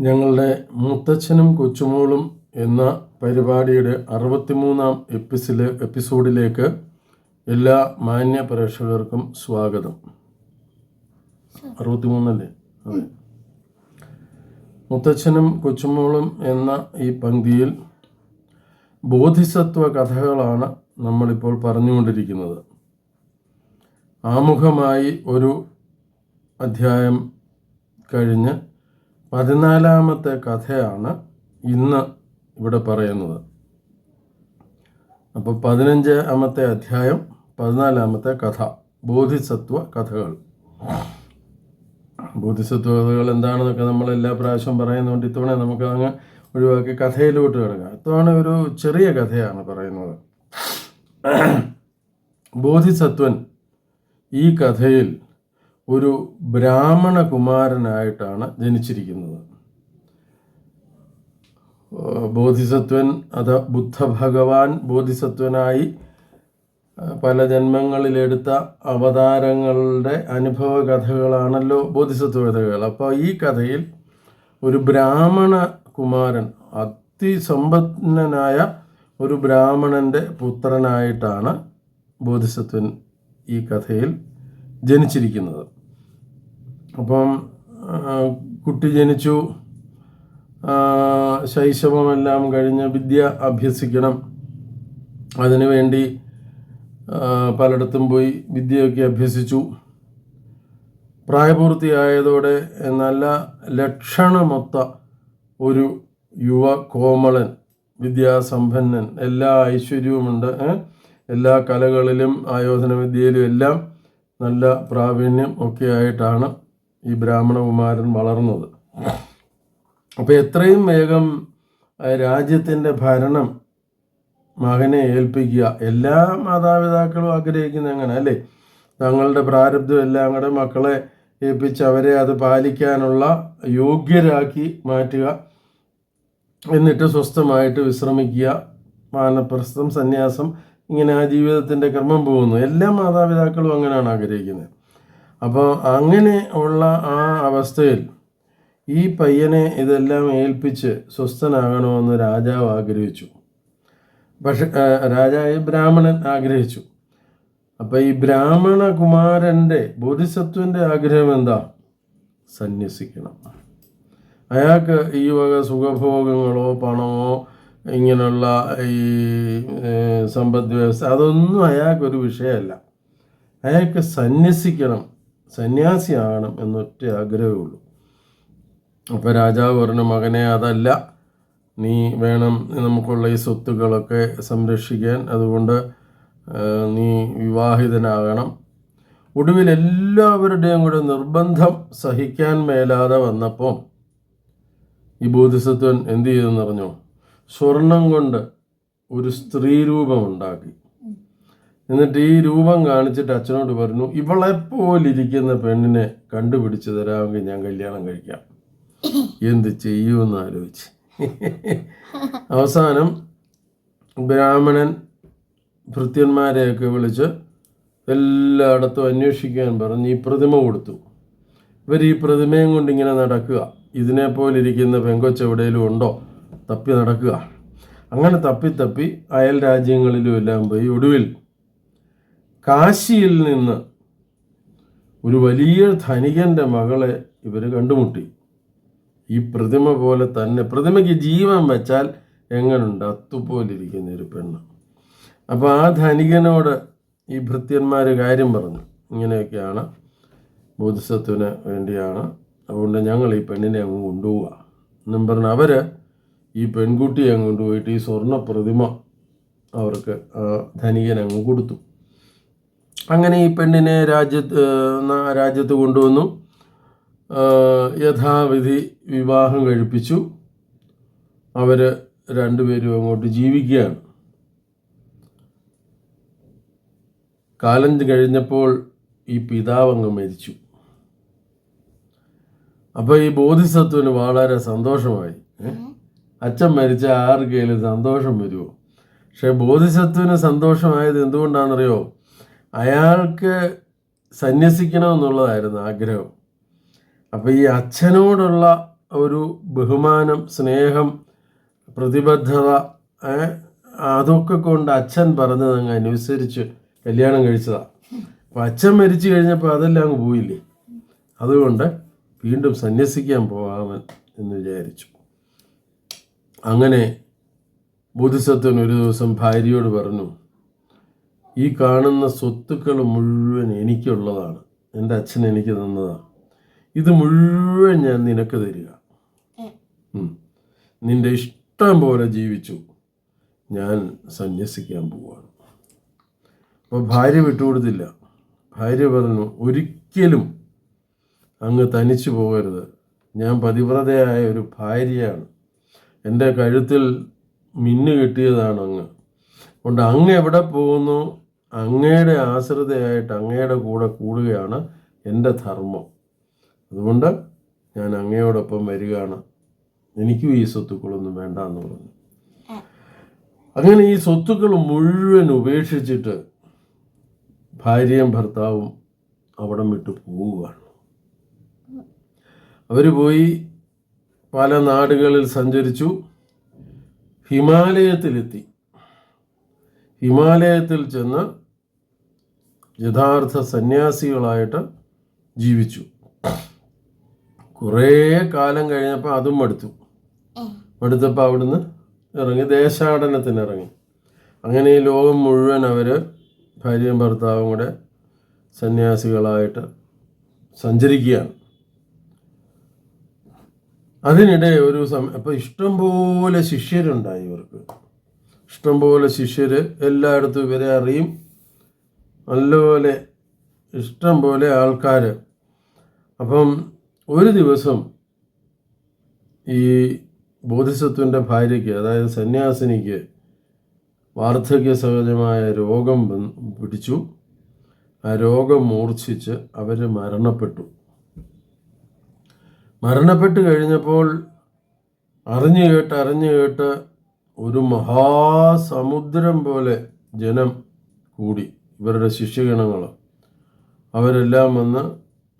ഞങ്ങളുടെ മുത്തച്ഛനും കൊച്ചുമോളും എന്ന പരിപാടിയുടെ അറുപത്തിമൂന്നാം എപ്പിസിൽ എപ്പിസോഡിലേക്ക് എല്ലാ മാന്യ പ്രേക്ഷകർക്കും സ്വാഗതം. അറുപത്തിമൂന്നല്ലേ? അതെ. മുത്തച്ഛനും കൊച്ചുമോളും എന്ന ഈ പങ്ക്തിയിൽ ബോധിസത്വ കഥകളാണ് നമ്മളിപ്പോൾ പറഞ്ഞുകൊണ്ടിരിക്കുന്നത്. ആമുഖമായി ഒരു അധ്യായം കഴിഞ്ഞ് പതിനാലാമത്തെ കഥയാണ് ഇന്ന് ഇവിടെ പറയുന്നത്. അപ്പോൾ പതിനഞ്ചാമത്തെ അധ്യായം പതിനാലാമത്തെ കഥ ബോധിസത്വ കഥകൾ. ബോധിസത്വ കഥകൾ എന്താണെന്നൊക്കെ നമ്മൾ എല്ലാ പ്രാവശ്യവും പറയുന്നതുകൊണ്ട് ഇത്തവണ നമുക്ക് അങ്ങ് ഒഴിവാക്കി കഥയിലോട്ട് കിടക്കാം. ഇത്തവണ ഒരു ചെറിയ കഥയാണ് പറയുന്നത്. ബോധിസത്വൻ ഈ കഥയിൽ ഒരു ബ്രാഹ്മണ കുമാരനായിട്ടാണ് ജനിച്ചിരിക്കുന്നത്. ബോധിസത്വൻ അത് ബുദ്ധ ഭഗവാൻ ബോധിസത്വനായി പല ജന്മങ്ങളിലെടുത്ത അവതാരങ്ങളുടെ അനുഭവ കഥകളാണല്ലോ ബോധിസത്വ കഥകൾ. അപ്പോൾ ഈ കഥയിൽ ഒരു ബ്രാഹ്മണ കുമാരൻ അതിസമ്പന്നനായ ഒരു ബ്രാഹ്മണന്റെ പുത്രനായിട്ടാണ് ബോധിസത്വൻ ഈ കഥയിൽ ജനിച്ചിരിക്കുന്നത്. അപ്പം കുട്ടി ജനിച്ചു. ശൈശവമെല്ലാം കഴിഞ്ഞ് വിദ്യ അഭ്യസിക്കണം. അതിനുവേണ്ടി വേണ്ടി പലയിടത്തും പോയി വിദ്യയൊക്കെ അഭ്യസിച്ചു. പ്രായപൂർത്തിയായതോടെ നല്ല ലക്ഷണമൊത്ത ഒരു യുവ കോമളൻ വിദ്യാസമ്പന്നൻ എല്ലാ ഐശ്വര്യവുമുണ്ട്? എല്ലാ കലകളിലും ആയോധന വിദ്യയിലും എല്ലാം നല്ല പ്രാവീണ്യം ഒക്കെ ആയിട്ടാണ് ഈ ബ്രാഹ്മണകുമാരൻ വളർന്നത്. അപ്പോൾ എത്രയും വേഗം രാജ്യത്തിന്റെ ഭരണം മകനെ ഏൽപ്പിക്കുക. എല്ലാ മാതാപിതാക്കളും ആഗ്രഹിക്കുന്ന അങ്ങനെ അല്ലേ? തങ്ങളുടെ പ്രാരബ്ധം എല്ലാം കൂടെ മക്കളെ ഏൽപ്പിച്ച് അവരെ അത് പാലിക്കാനുള്ള യോഗ്യരാക്കി മാറ്റുക. എന്നിട്ട് സ്വസ്ഥമായിട്ട് വിശ്രമിക്കുക. മാനപ്രസ്ഥം സന്യാസം ഇങ്ങനെ ആ ജീവിതത്തിന്റെ ക്രമം പോകുന്നു. എല്ലാ മാതാപിതാക്കളും അങ്ങനെയാണ് ആഗ്രഹിക്കുന്നത്. അപ്പോൾ അങ്ങനെ ഉള്ള ആ അവസ്ഥയിൽ ഈ പയ്യനെ ഇതെല്ലാം ഏൽപ്പിച്ച് സ്വസ്ഥനാകണമെന്ന് രാജാവ് ആഗ്രഹിച്ചു. പക്ഷെ രാജാവ് ബ്രാഹ്മണൻ ആഗ്രഹിച്ചു. അപ്പം ഈ ബ്രാഹ്മണ കുമാരന്റെ ബോധിസത്വന്റെ ആഗ്രഹം എന്താ? സന്യസിക്കണം. അയാൾക്ക് ഈ വക സുഖഭോഗങ്ങളോ പണമോ ഇങ്ങനെയുള്ള ഈ സമ്പദ് വ്യവസ്ഥ അതൊന്നും അയാൾക്കൊരു വിഷയമല്ല. അയാൾക്ക് സന്യസിക്കണം. സന്യാസിയാകണം എന്നൊറ്റ ആഗ്രഹമേ ഉള്ളൂ അപ്പോൾ രാജാവ് പറഞ്ഞു മകനെ അതല്ല നീ വേണം നമുക്കുള്ള ഈ സ്വത്തുക്കളൊക്കെ സംരക്ഷിക്കാൻ. അതുകൊണ്ട് നീ വിവാഹിതനാകണം. ഒടുവിൽ എല്ലാവരുടെയും കൂടെ നിർബന്ധം സഹിക്കാൻ മേലാതെ വന്നപ്പോൾ ഈ ബോധിസത്വൻ എന്ത് ചെയ്തെന്ന് പറഞ്ഞു സ്വർണം കൊണ്ട് ഒരു സ്ത്രീ രൂപം ഉണ്ടാക്കി എന്നിട്ട് ഈ രൂപം കാണിച്ചിട്ട് അച്ഛനോട് പറഞ്ഞു ഇവളെ പോലിരിക്കുന്ന പെണ്ണിനെ കണ്ടുപിടിച്ച് തരാമെങ്കിൽ ഞാൻ കല്യാണം കഴിക്കാം. എന്ത് ചെയ്യുമെന്ന് ആലോചിച്ച്. അവസാനം ബ്രാഹ്മണൻ ഭൃത്യന്മാരെയൊക്കെ വിളിച്ച് എല്ലായിടത്തും അന്വേഷിക്കാൻ പറഞ്ഞ് ഈ പ്രതിമ കൊടുത്തു. ഇവർ ഈ പ്രതിമയും കൊണ്ട് ഇങ്ങനെ നടക്കുക. ഇതിനെപ്പോലെ ഇരിക്കുന്ന പെങ്കൊച്ച് എവിടെയെങ്കിലും ഉണ്ടോ തപ്പി നടക്കുക. അങ്ങനെ തപ്പി തപ്പി അയൽ രാജ്യങ്ങളിലും എല്ലാം പോയി. ഒടുവിൽ കാശിയിൽ നിന്ന് ഒരു വലിയ ധനികന്റെ മകളെ ഇവർ കണ്ടുമുട്ടി. ഈ പ്രതിമ പോലെ തന്നെ പ്രതിമയ്ക്ക് ജീവൻ വെച്ചാൽ എങ്ങനുണ്ട്? അത്തുപോലിരിക്കുന്ന ഒരു പെണ്ണ്. അപ്പോൾ ആ ധനികനോട് ഈ ഭൃത്യന്മാർ കാര്യം പറഞ്ഞു. ഇങ്ങനെയൊക്കെയാണ് ബോധിസത്വന് വേണ്ടിയാണ്. അതുകൊണ്ട് ഞങ്ങൾ ഈ പെണ്ണിനെ അങ്ങ് കൊണ്ടുപോവുക എന്നും പറഞ്ഞ് അവർ ഈ പെൺകുട്ടിയെ അങ്ങോട്ട് കൊണ്ടുപോയിട്ട് ഈ സ്വർണ പ്രതിമ അവർക്ക് ധനികൻ അങ്ങ് കൊടുത്തു. അങ്ങനെ ഈ പെണ്ണിനെ രാജ്യത്ത് രാജ്യത്ത് കൊണ്ടുവന്നു. യഥാവിധി വിവാഹം കഴിപ്പിച്ചു. അവർ രണ്ടുപേരും അങ്ങോട്ട് ജീവിക്കുകയാണ്. കാലം കഴിഞ്ഞപ്പോൾ ഈ പിതാവ് അങ്ങ് മരിച്ചു. അപ്പോൾ ഈ ബോധിസത്വന് വളരെ സന്തോഷമായി. അച്ഛൻ മരിച്ച ആർക്കെങ്കിലും സന്തോഷം വരുമോ? പക്ഷെ ബോധിസത്വന് സന്തോഷമായത് എന്തുകൊണ്ടാണെന്നറിയോ? അയാൾക്ക് സന്യസിക്കണമെന്നുള്ളതായിരുന്നു ആഗ്രഹം. അപ്പോൾ ഈ അച്ഛനോടുള്ള ഒരു ബഹുമാനം സ്നേഹം പ്രതിബദ്ധത അതൊക്കെ കൊണ്ട് അച്ഛൻ പറഞ്ഞത് അങ്ങ് അനുസരിച്ച് കല്യാണം കഴിച്ചതാണ് അപ്പം അച്ഛൻ മരിച്ചു കഴിഞ്ഞപ്പോൾ അതെല്ലാം അങ്ങ് പോയില്ലേ? അതുകൊണ്ട് വീണ്ടും സന്യസിക്കാൻ പോകാമൻ എന്ന് വിചാരിച്ചു. അങ്ങനെ ബോധിസത്വൻ ഒരു ദിവസം ഭാര്യയോട് പറഞ്ഞു ഈ കാണുന്ന സ്വത്തുക്കൾ മുഴുവൻ എനിക്കുള്ളതാണ്. എന്റെ അച്ഛൻ എനിക്ക് തന്നതാണ്. ഇത് മുഴുവൻ ഞാൻ നിനക്ക് തരിക. നിന്റെ ഇഷ്ടം പോലെ ജീവിച്ചു. ഞാൻ സന്യസിക്കാൻ പോവാണ്. അപ്പോൾ ഭാര്യ വിട്ടുകൊടുത്തില്ല. ഭാര്യ പറഞ്ഞു ഒരിക്കലും അങ്ങ് തനിച്ചു പോകരുത്. ഞാൻ പതിവ്രതയായ ഒരു ഭാര്യയാണ്. എന്റെ കഴുത്തിൽ മിന്നു കിട്ടിയതാണ് അങ്ങ്. അതുകൊണ്ട് അങ്ങ് എവിടെ പോകുന്നു? അങ്ങയുടെ ആശ്രിതയായിട്ട് അങ്ങയുടെ കൂടെ കൂടുകയാണ് എന്റെ ധർമ്മം. അതുകൊണ്ട് ഞാൻ അങ്ങയോടൊപ്പം വരികയാണ്. എനിക്കും ഈ സ്വത്തുക്കളൊന്നും വേണ്ട എന്ന് പറഞ്ഞു. അങ്ങനെ ഈ സ്വത്തുക്കൾ മുഴുവൻ ഉപേക്ഷിച്ചിട്ട് ഭാര്യയും ഭർത്താവും അവിടം വിട്ട് പോവുകയാണ്. അവർ പോയി പല നാടുകളിൽ സഞ്ചരിച്ചു. ഹിമാലയത്തിലെത്തി. ഹിമാലയത്തിൽ ചെന്ന് യഥാർത്ഥ സന്യാസികളായിട്ട് ജീവിച്ചു. കുറേ കാലം കഴിഞ്ഞപ്പോൾ അതും മടുത്തു. മടുത്തപ്പോൾ അവിടുന്ന് ഇറങ്ങി ദേശാടനത്തിന് ഇറങ്ങി അങ്ങനെ ഈ ലോകം മുഴുവൻ അവർ ഭാര്യയും ഭർത്താവും കൂടെ സന്യാസികളായിട്ട് സഞ്ചരിക്കുകയാണ്. അതിനിടെ ഒരു സമയം അപ്പോൾ ഇഷ്ടംപോലെ ശിഷ്യരുണ്ടായി ഇവർക്ക്. ഇഷ്ടംപോലെ ശിഷ്യർ എല്ലായിടത്തും ഇവരെ അറിയും. നല്ലപോലെ ഇഷ്ടം പോലെ ആൾക്കാർ അപ്പം ഒരു ദിവസം ഈ ബോധിസത്വന്റെ ഭാര്യയ്ക്ക് അതായത് സന്യാസിനിക്ക് വാർദ്ധക്യ സഹജമായ രോഗം പിടിച്ചു. ആ രോഗം മൂർച്ഛിച്ച് അവർ മരണപ്പെട്ടു. മരണപ്പെട്ട് കഴിഞ്ഞപ്പോൾ അറിഞ്ഞു കേട്ട് അറിഞ്ഞു കേട്ട് ഒരു മഹാസമുദ്രം പോലെ ജനം കൂടി ഇവരുടെ ശിഷ്യഗണങ്ങൾ. അവരെല്ലാം വന്ന്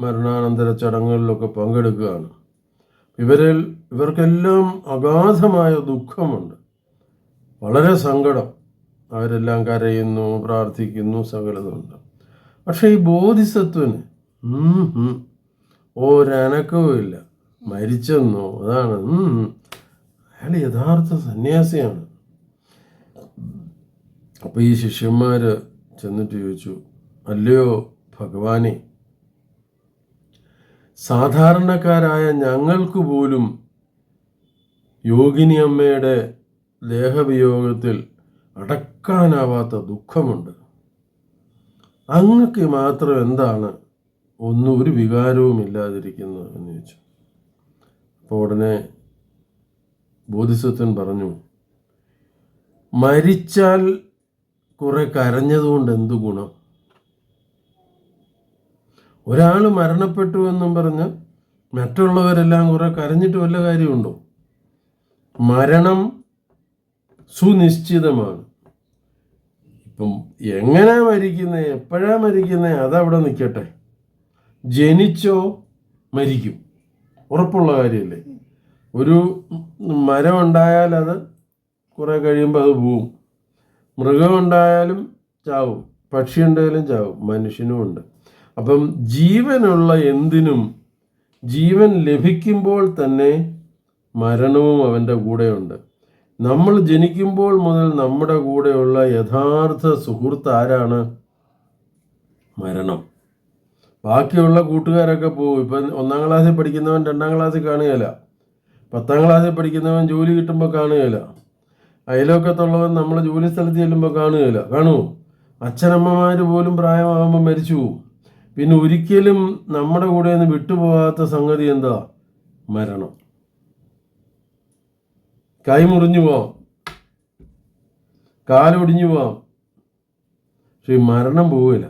മരണാനന്തര ചടങ്ങുകളിലൊക്കെ പങ്കെടുക്കുകയാണ്. ഇവരിൽ ഇവർക്കെല്ലാം അഗാധമായ ദുഃഖമുണ്ട്. വളരെ സങ്കടം. അവരെല്ലാം കരയുന്നു പ്രാർത്ഥിക്കുന്നു സകലതുണ്ട്. പക്ഷെ ഈ ബോധിസത്വന് ഓരനക്കവും ഇല്ല മരിച്ചെന്നോ അതാണ്. അയാൾ യഥാർത്ഥ സന്യാസിയാണ്. അപ്പൊ ഈ ശിഷ്യന്മാര് ചെന്നിട്ട് ചോദിച്ചു അല്ലയോ ഭഗവാനെ സാധാരണക്കാരായ ഞങ്ങൾക്ക് പോലും യോഗിനി അമ്മയുടെ ദേഹവിയോഗത്തിൽ അടക്കാനാവാത്ത ദുഃഖമുണ്ട്. അങ്ങക്ക് മാത്രം എന്താണ് ഒന്നും ഒരു വികാരവും ഇല്ലാതിരിക്കുന്നത്? എന്ന് ചോദിച്ചു. അപ്പോൾ ഉടനെ ബോധിസത്വൻ പറഞ്ഞു മരിച്ചാൽ കുറെ കരഞ്ഞതുകൊണ്ട് എന്ത് ഗുണം? ഒരാൾ മരണപ്പെട്ടു എന്നും പറഞ്ഞ് മറ്റുള്ളവരെല്ലാം കുറെ കരഞ്ഞിട്ട് വല്ല കാര്യമുണ്ടോ? മരണം സുനിശ്ചിതമാണ്. ഇപ്പം എങ്ങനെ മരിക്കുന്നത് എപ്പോഴാ മരിക്കുന്നത് അതവിടെ നിൽക്കട്ടെ. ജനിച്ചോ മരിക്കും. ഉറപ്പുള്ള കാര്യമല്ലേ? ഒരു മരം ഉണ്ടായാൽ അത് കുറേ കഴിയുമ്പോൾ അത് പോവും. മൃഗം ഉണ്ടായാലും ചാവും. പക്ഷി ഉണ്ടായാലും ചാവും. മനുഷ്യനും ഉണ്ട്. അപ്പം ജീവനുള്ള എന്തിനും ജീവൻ ലഭിക്കുമ്പോൾ തന്നെ മരണവും അവന്റെ കൂടെയുണ്ട്. നമ്മൾ ജനിക്കുമ്പോൾ മുതൽ നമ്മുടെ കൂടെയുള്ള യഥാർത്ഥ സുഹൃത്ത് ആരാണ്? മരണം. ബാക്കിയുള്ള കൂട്ടുകാരൊക്കെ പോകും ഇപ്പം ഒന്നാം ക്ലാസ്സിൽ പഠിക്കുന്നവൻ രണ്ടാം ക്ലാസ്സിൽ കാണുകയില്ല. പത്താം ക്ലാസ്സിൽ പഠിക്കുന്നവൻ ജോലി കിട്ടുമ്പോൾ കാണുകയില്ല. അയലോക്കത്തുള്ളവൻ നമ്മൾ ജോലി സ്ഥലത്ത് ചെല്ലുമ്പോൾ കാണുകയില്ല. കാണുമോ അച്ഛനമ്മമാർ പോലും പ്രായമാകുമ്പോൾ മരിച്ചു പോകും പിന്നെ ഒരിക്കലും നമ്മുടെ കൂടെ നിന്ന് വിട്ടുപോകാത്ത സംഗതി എന്താ? മരണം. കൈ മുറിഞ്ഞു പോവാം. കാലൊടിഞ്ഞു പോവാം. പക്ഷെ മരണം പോവില്ല.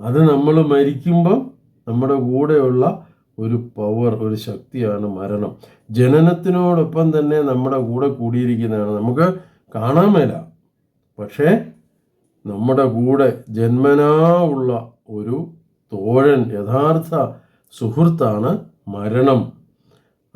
അത് നമ്മൾ മരിക്കുമ്പോൾ നമ്മുടെ കൂടെയുള്ള ഒരു പവർ ഒരു ശക്തിയാണ് മരണം. ജനനത്തിനോടൊപ്പം തന്നെ നമ്മുടെ കൂടെ കൂടിയിരിക്കുന്നതാണ്. നമുക്ക് കാണാൻ മേല. പക്ഷേ നമ്മുടെ കൂടെ ജന്മനാ ഉള്ള ഒരു തോഴൻ യഥാർത്ഥ സുഹൃത്താണ് മരണം.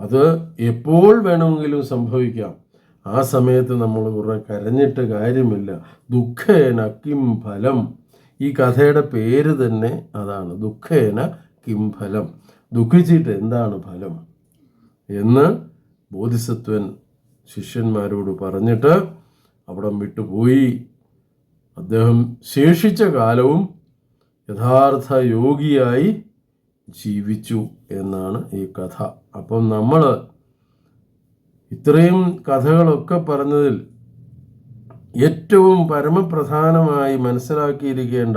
അത് എപ്പോൾ വേണമെങ്കിലും സംഭവിക്കാം. ആ സമയത്ത് നമ്മൾ കുറെ കരഞ്ഞിട്ട് കാര്യമില്ല. ദുഃഖേന കിം ഫലം. ഈ കഥയുടെ പേര് തന്നെ അതാണ്. ദുഃഖേന കിം ഫലം. ദുഃഖിച്ചിട്ട് എന്താണ് ഫലം എന്ന് ബോധിസത്വൻ ശിഷ്യന്മാരോട് പറഞ്ഞിട്ട് അവിടം വിട്ടുപോയി. അദ്ദേഹം ശേഷിച്ച കാലവും യഥാർത്ഥ യോഗിയായി ജീവിച്ചു എന്നാണ് ഈ കഥ. അപ്പം നമ്മൾ ഇത്രയും കഥകളൊക്കെ പറഞ്ഞതിൽ ഏറ്റവും പരമപ്രധാനമായി മനസ്സിലാക്കിയിരിക്കേണ്ട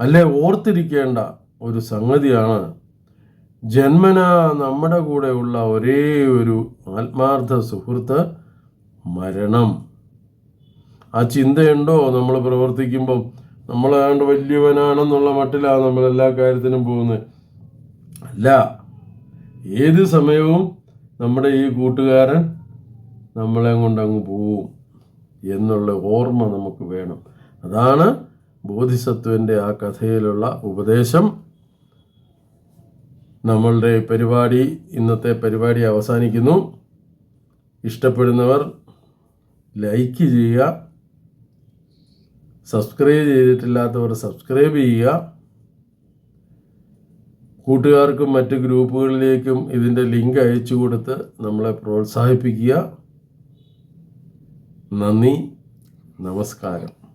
അല്ലെ ഓർത്തിരിക്കേണ്ട ഒരു സംഗതിയാണ്. ജന്മന നമ്മുടെ കൂടെയുള്ള ഒരേ ഒരു ആത്മാർത്ഥ സുഹൃത്ത് മരണം. ആ ചിന്തയുണ്ടോ? നമ്മൾ പ്രവർത്തിക്കുമ്പം നമ്മളാണ്ട് വലിയവനാണെന്നുള്ള മട്ടിലാണ് നമ്മൾ എല്ലാ കാര്യത്തിനും പോകുന്നത്. അല്ല ഏത് സമയവും നമ്മുടെ ഈ കൂട്ടുകാരൻ നമ്മളെ കൊണ്ട് അങ്ങ് പോവും എന്നുള്ള ഓർമ്മ നമുക്ക് വേണം. അതാണ് ബോധിസത്വന്റെ ആ കഥയിലുള്ള ഉപദേശം. നമ്മളുടെ പരിപാടി ഇന്നത്തെ പരിപാടി അവസാനിക്കുന്നു. ഇഷ്ടപ്പെടുന്നവർ ലൈക്ക് ചെയ്യുക. സബ്സ്ക്രൈബ് ചെയ്തിട്ടില്ലാത്തവർ സബ്സ്ക്രൈബ് ചെയ്യുക. കൂട്ടുകാർക്കും മറ്റ് ഗ്രൂപ്പുകളിലേക്കും ഇതിന്റെ ലിങ്ക് അയച്ചു കൊടുത്ത് നമ്മളെ പ്രോത്സാഹിപ്പിക്കുക. നന്ദി. നമസ്കാരം.